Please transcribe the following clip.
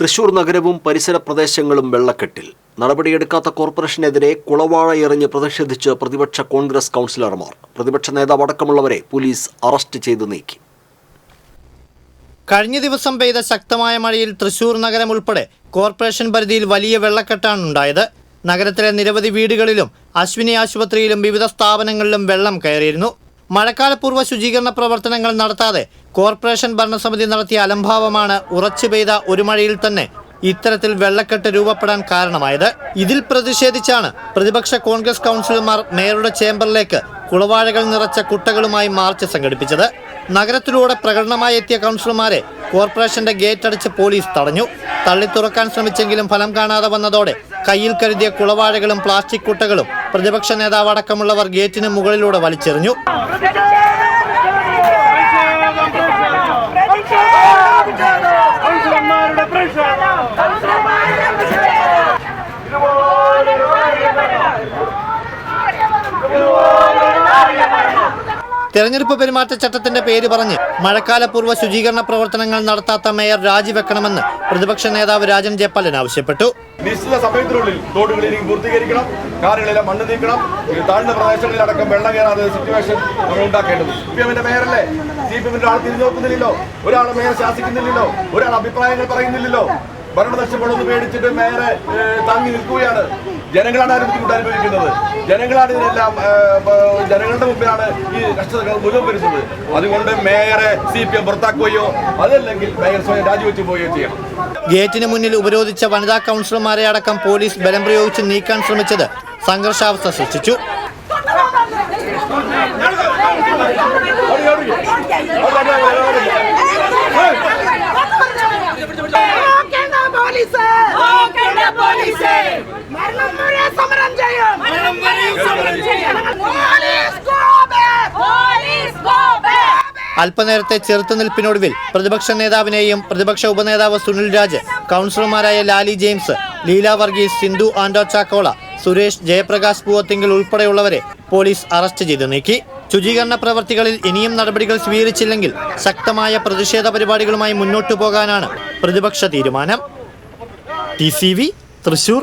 തൃശൂർ നഗരവും പരിസര പ്രദേശങ്ങളും വെള്ളക്കെട്ടിൽ. നടപടിയെടുക്കാത്ത കോർപ്പറേഷനെതിരെ കുളവാഴ എറിഞ്ഞ് പ്രതിഷേധിച്ച് പ്രതിപക്ഷ കോൺഗ്രസ് കൗൺസിലർമാർ. പ്രതിപക്ഷ നേതാവ് അടക്കമുള്ളവരെ പോലീസ് അറസ്റ്റ് ചെയ്തു നീക്കി. കഴിഞ്ഞ ദിവസം പെയ്ത ശക്തമായ മഴയിൽ തൃശൂർ നഗരം ഉൾപ്പെടെ കോർപ്പറേഷൻ പരിധിയിൽ വലിയ വെള്ളക്കെട്ടാണ് ഉണ്ടായത്. നഗരത്തിലെ നിരവധി വീടുകളിലും അശ്വിനി ആശുപത്രിയിലും വിവിധ സ്ഥാപനങ്ങളിലും വെള്ളം കയറിയിരുന്നു. മഴക്കാലപൂർവ ശുചീകരണ പ്രവർത്തനങ്ങൾ നടത്താതെ കോർപ്പറേഷൻ ഭരണസമിതി നടത്തിയ അലംഭാവമാണ് ഉറച്ചു പെയ്ത ഒരു മഴയിൽ തന്നെ ഇത്തരത്തിൽ വെള്ളക്കെട്ട് രൂപപ്പെടാൻ കാരണമായത്. ഇതിൽ പ്രതിഷേധിച്ചാണ് പ്രതിപക്ഷ കോൺഗ്രസ് കൗൺസിലർമാർ മേയറുടെ ചേംബറിലേക്ക് കുളവാഴകൾ നിറച്ച കുട്ടകളുമായി മാർച്ച് സംഘടിപ്പിച്ചത്. നഗരത്തിലൂടെ പ്രകടനമായി എത്തിയ കൗൺസിലർമാരെ കോർപ്പറേഷന്റെ ഗേറ്റ് അടിച്ച് പോലീസ് തടഞ്ഞു. തള്ളി തുറക്കാൻ ശ്രമിച്ചെങ്കിലും ഫലം കാണാതെ വന്നതോടെ കയ്യിൽ കരുതിയ കുളവാഴകളും പ്ലാസ്റ്റിക് കുട്ടകളും പ്രതിപക്ഷ നേതാവ് അടക്കമുള്ളവർ ഗേറ്റിന് മുകളിലൂടെ വലിച്ചെറിഞ്ഞു. തെരഞ്ഞെടുപ്പ് പെരുമാറ്റച്ചട്ടത്തിന്റെ പേര് പറഞ്ഞ് മഴക്കാലപൂർവ ശുചീകരണ പ്രവർത്തനങ്ങൾ നടത്താത്ത മേയർ രാജിവെക്കണമെന്ന് പ്രതിപക്ഷ നേതാവ് രാജൻ ജയപ്പാലൻ ആവശ്യപ്പെട്ടു. നിശ്ചിത സമയത്തിനുള്ളിൽ തോടുകളിൽ പൂർത്തീകരിക്കണം. കാറുകളിലെ മണ്ണ് നീക്കണം. താഴ്ന്ന പ്രദേശങ്ങളിലടക്കം വെള്ളം കയറാതെ സിറ്റുവേഷൻ നമ്മൾ ഉണ്ടാക്കേണ്ടത് സി പി എമ്മിന്റെ മേയറല്ലേ? സി പി എമ്മിന്റെ ആൾ തിരിഞ്ഞു നോക്കുന്നില്ലല്ലോ ഒരാൾ മേയർ ശാസിക്കുന്നില്ലല്ലോ. ഒരാൾ അഭിപ്രായങ്ങൾ പറയുന്നില്ലല്ലോ. ഭരണ നഷ്ടപ്പെടുമെന്ന് പേടിച്ചിട്ട് മേയറെ താങ്ങി നിൽക്കുകയാണ്. ജനങ്ങളാണ് അതിന് ബുദ്ധിമുട്ട് അനുഭവിക്കുന്നത്. ജനങ്ങളാണ് ഇതിനെല്ലാം ജനങ്ങളുടെ മുമ്പിലാണ് ഈ കഷ്ടതകൾ മുഴുവൻ വരുന്നത് അതുകൊണ്ട് മേയറെ സി പി എം പുറത്താക്കുകയോ അതല്ലെങ്കിൽ മേയർ സ്വയം രാജിവെച്ചു പോവുകയോ ചെയ്യാം. ഗേറ്റിന് മുന്നിൽ ഉപരോധിച്ച വനിതാ കൗൺസിലർമാരെ അടക്കം പോലീസ് ബലം പ്രയോഗിച്ച് നീക്കാൻ ശ്രമിച്ചത് സംഘർഷാവസ്ഥ സൃഷ്ടിച്ചു. അല്പനേരത്തെ ചെറുത്തുനിൽപ്പിനൊടുവിൽ പ്രതിപക്ഷ നേതാവിനെയും പ്രതിപക്ഷ ഉപനേതാവ് സുനിൽ രാജ് കൗൺസിലർമാരായ ലാലി ജെയിംസ് ലീല വർഗീസ് സിന്ധു ആൻഡോ ചാക്കോള സുരേഷ് ജയപ്രകാശ് പൂവത്തിങ്കൽ ഉൾപ്പെടെയുള്ളവരെ പോലീസ് അറസ്റ്റ് ചെയ്തു നീക്കി. ശുചീകരണ പ്രവർത്തികളിൽ ഇനിയും നടപടികൾ സ്വീകരിച്ചില്ലെങ്കിൽ ശക്തമായ പ്രതിഷേധ പരിപാടികളുമായി മുന്നോട്ടു പോകാനാണ് പ്രതിപക്ഷ തീരുമാനം. ടി തൃശൂർ